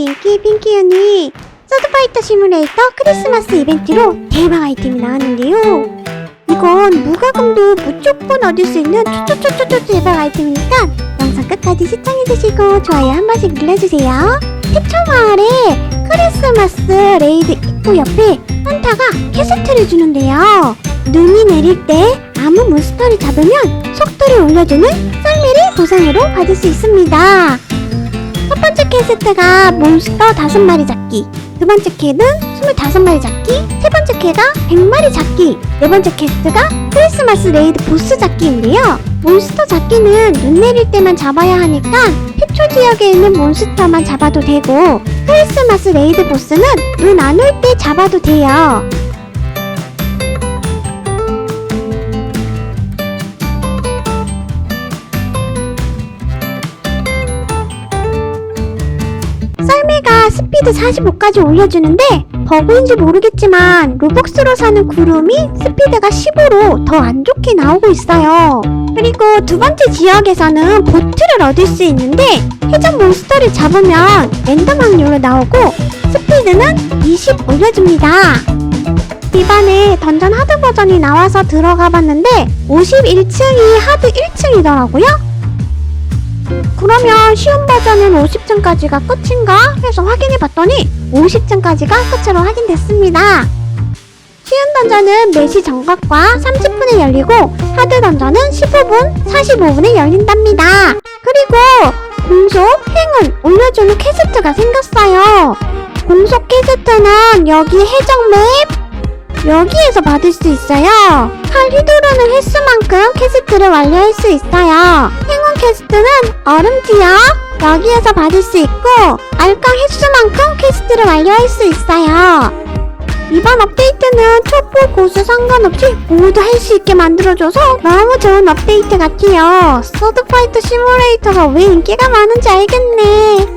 핑키 핑키윤이 서드파이터 시뮬레이터 크리스마스 이벤트로 대박 아이템이 나왔는데요. 이건 무과금도 무조건 얻을 수 있는 초초초초초 대박 아이템이니까 영상 끝까지 시청해주시고 좋아요 한 번씩 눌러주세요. 태초마을에 크리스마스 레이드 입구 옆에 산타가 캐스트를 주는데요. 눈이 내릴 때 아무 몬스터를 잡으면 속도를 올려주는 썰매를 보상으로 받을 수 있습니다. 첫 번째 퀘스트가 몬스터 다섯 마리 잡기 두 번째 캐는 25마리 잡기 세 번째 캐가 100마리 잡기 네 번째 퀘스트가 크리스마스 레이드 보스 잡기인데요. 몬스터 잡기는 눈 내릴 때만 잡아야 하니까 태초 지역에 있는 몬스터만 잡아도 되고 크리스마스 레이드 보스는 눈 안 올 때 잡아도 돼요 스피드 45까지 올려주는데 버그인지 모르겠지만 로벅스로 사는 구름이 스피드가 15로 더 안 좋게 나오고 있어요. 그리고 두 번째 지역에서는 보트를 얻을 수 있는데 해적 몬스터를 잡으면 랜덤 확률로 나오고 스피드는 20 올려줍니다. 이번에 던전 하드 버전이 나와서 들어가 봤는데 51층이 하드 1층이더라고요. 그러면 쉬운 버전은 50층까지가 끝인가 해서 확인해 봤더니 50층까지가 끝으로 확인됐습니다. 쉬운 던전은 4시 정각과 30분에 열리고 하드 던전은 15분, 45분에 열린답니다. 그리고 공속, 행운 올려주는 퀘스트가 생겼어요. 공속 퀘스트는 여기 해적 맵 여기에서 받을 수 있어요. 칼 휘두르는 횟수만큼 퀘스트를 완료할 수 있어요. 퀘스트는 얼음 지역 여기에서 받을 수 있고 알강 횟수만큼 퀘스트를 완료할 수 있어요. 이번 업데이트는 촛불 고수 상관없이 모두 할 수 있게 만들어줘서 너무 좋은 업데이트 같아요. 서드파이터 시뮬레이터가 왜 인기가 많은지 알겠네.